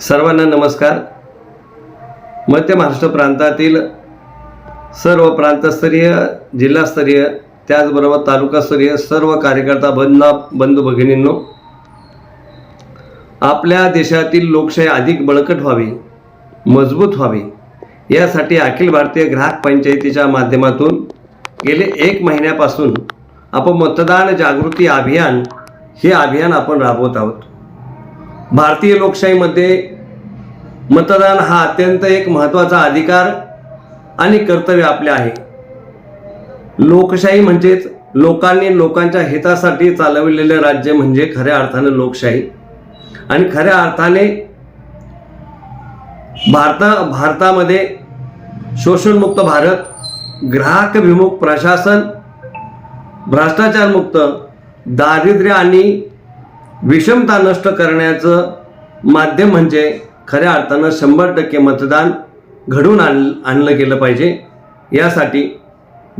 सर्वांना नमस्कार. मध्य महाराष्ट्र प्रांतातील सर्व प्रांतस्तरीय जिल्हास्तरीय त्याचबरोबर तालुकास्तरीय सर्व कार्यकर्ता बंध बंधू भगिनींनो आपल्या देशातील लोकशाही अधिक बळकट व्हावी मजबूत व्हावी यासाठी अखिल भारतीय ग्राहक पंचायतीच्या माध्यमातून गेले एक महिन्यापासून आपण मतदान जागृती अभियान हे अभियान आपण राबवत आहोत. भारतीय लोकशाहीमध्ये मतदान हा अत्यंत एक महत्त्वाचा अधिकार आणि कर्तव्य आपले आहे. लोकशाही म्हणजेच लोकांनी लोकांच्या हितासाठी चालविलेले राज्य म्हणजे खऱ्या अर्थाने लोकशाही. आणि खऱ्या अर्थाने भारता भारतामध्ये शोषणमुक्त भारत ग्राहकभिमुख प्रशासन भ्रष्टाचारमुक्त दारिद्र्य आणि विषमता नष्ट करण्याचं माध्यम म्हणजे खऱ्या अर्थानं शंभर टक्के मतदान घडून आण आणलं गेलं पाहिजे. यासाठी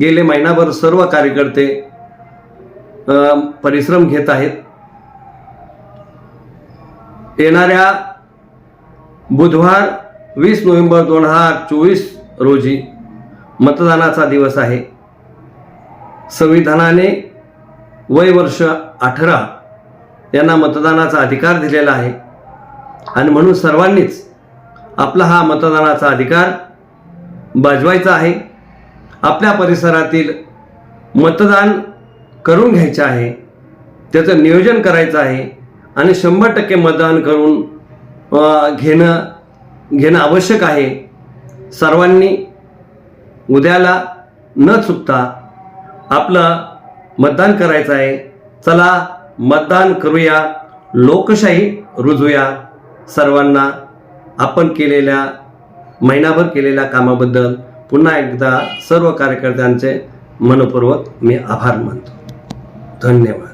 गेले महिनाभर सर्व कार्यकर्ते परिश्रम घेत आहेत. येणाऱ्या बुधवार वीस नोव्हेंबर दोन हजार चोवीस रोजी मतदानाचा दिवस आहे. संविधानाने वय वर्ष अठरा यांना मतदानाचा अधिकार दिलेला आहे. आणि म्हणून सर्वांनीच आपला हा मतदानाचा अधिकार बजवायचा आहे. आपल्या परिसरातील मतदान करून घ्यायचं आहे. त्याचं नियोजन करायचं आहे. आणि शंभर टक्के मतदान करून घेणं घेणं आवश्यक आहे. सर्वांनी उद्याला न चुकता आपलं मतदान करायचं आहे. चला मतदान करूया लोकशाही रुजूया. सर्वांना आपण केलेल्या महिनाभर केलेल्या कामाबद्दल पुन्हा एकदा सर्व कार्यकर्त्यांचे मनपूर्वक मी आभार मानतो. धन्यवाद.